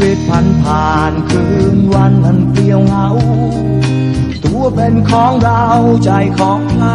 วิตพันผ่านคืนวันมันเปลี่ยวเหงา ตัวเป็นของเราใจของใคร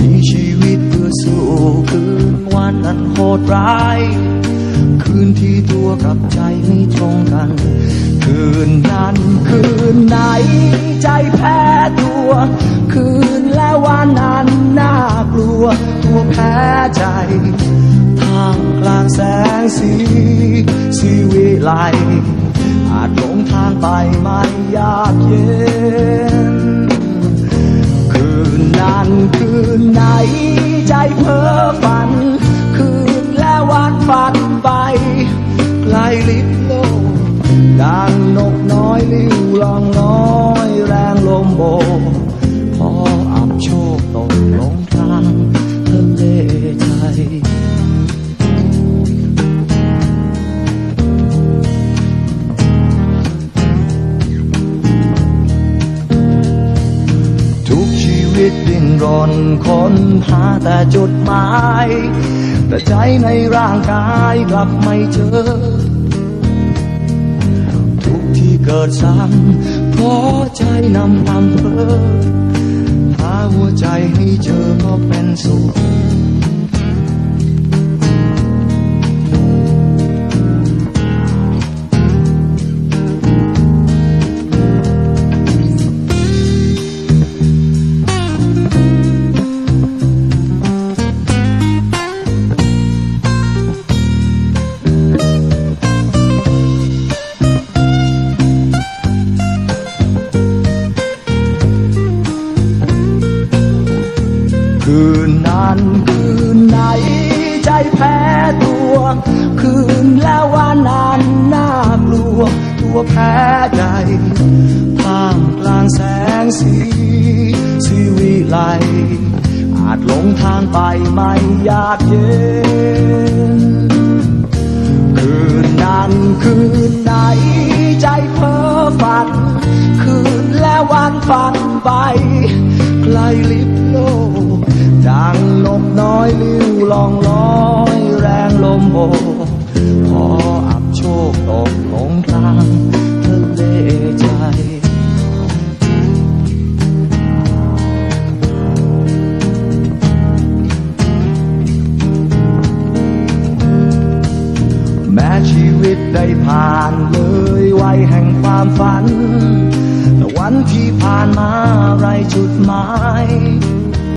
มีชีวิตเพื่อสู้คืนวันนั้นโหดร้าย คืนที่ตัวกับใจไม่ตรงกัน คืนนั้นคืนไหนใจแพ้ตัว คืนและวันนั้นน่ากลัว ตัวแพ้ใจามกลางแสงสีสีวิไลอาจหลงทางไปไม่ยากเย็น คืนนั้นคืนไหนใจเพ้อฝัน คืนและวันฝันไปไกลลิบโลกดังนกน้อยลิ้วลองน้อย นรนค้นหาแต่จุดหมาย แต่ใจในร่างกายกลับไม่เจอ ทุกที่เกิดซ้ำเพราะใจนำอำเพ้อหาหัวใจให้เจอ คืนแล้ววันนั้นน่ากลัว ตัวแพ้ใจท่ามกลางแสงสีสีวิไลอาจหลงทางไปไม่อยากเย็น คืนนั้นคืนไหนใจเพ้อฝัน คืนและวันฝันไปไกลลิบโลกดังนกน้อยลิ้วลองลอย มโบกพออับโชคตกลงทางทะเลใจแม้ชีวิตได้ผ่านเลยวัยแห่งความฝัน แต่วันที่ผ่านมาไรจุดหมาย